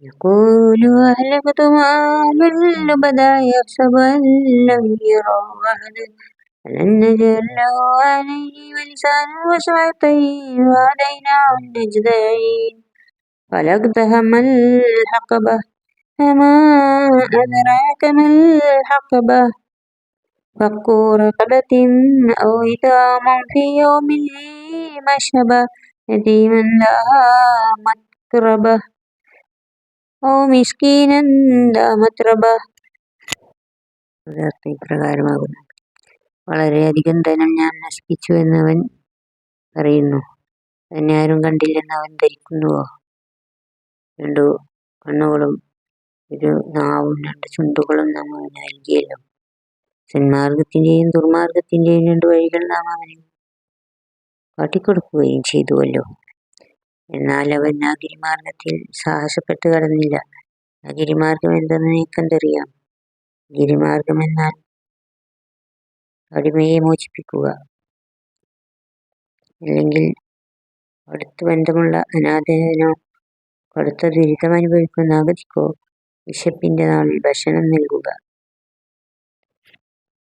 يقول أهلكت يحسب أن لم يره أحد ألم نجعل له عينين ولسانا وشفتين وهديناه النجدين فلاقتحم الحقبة وما أدراك ما الحقبة فك رقبة أو إطعام في يوم ذي مسغبة يتيما ذا متربة ഓ മിഷ്കീനന്ദ്രകാരമാകുന്നു വളരെയധികം ധനം ഞാൻ നശിപ്പിച്ചു എന്നവൻ പറയുന്നു അതിനെ ആരും കണ്ടില്ലെന്ന് അവൻ ധരിക്കുന്നുവോ? രണ്ടു കണ്ണുകളും ഒരു നാവും രണ്ട് ചുണ്ടുകളും നാം അവന് നൽകിയല്ലോ. സന്മാർഗത്തിന്റെയും ദുർമാർഗത്തിന്റെയും രണ്ട് വഴികൾ നാം അവന് കാട്ടിക്കൊടുക്കുകയും ചെയ്തുവല്ലോ. എന്നാൽ അവൻ ആ ഗിരിമാർഗത്തിൽ സാഹസപ്പെട്ട് കടന്നില്ല. ആ ഗിരിമാർഗം എന്തെന്ന് നീക്കെന്തറിയാം ഗിരിമാർഗം എന്നാൽ അടിമയെ മോചിപ്പിക്കുക. അല്ലെങ്കിൽ അടുത്ത ബന്ധമുള്ള അനാഥനോ കടുത്ത ദുരിതം അനുഭവിക്കുന്ന അഗതിക്കോ വിശപ്പിന്റെ നാളിൽ ഭക്ഷണം നൽകുക.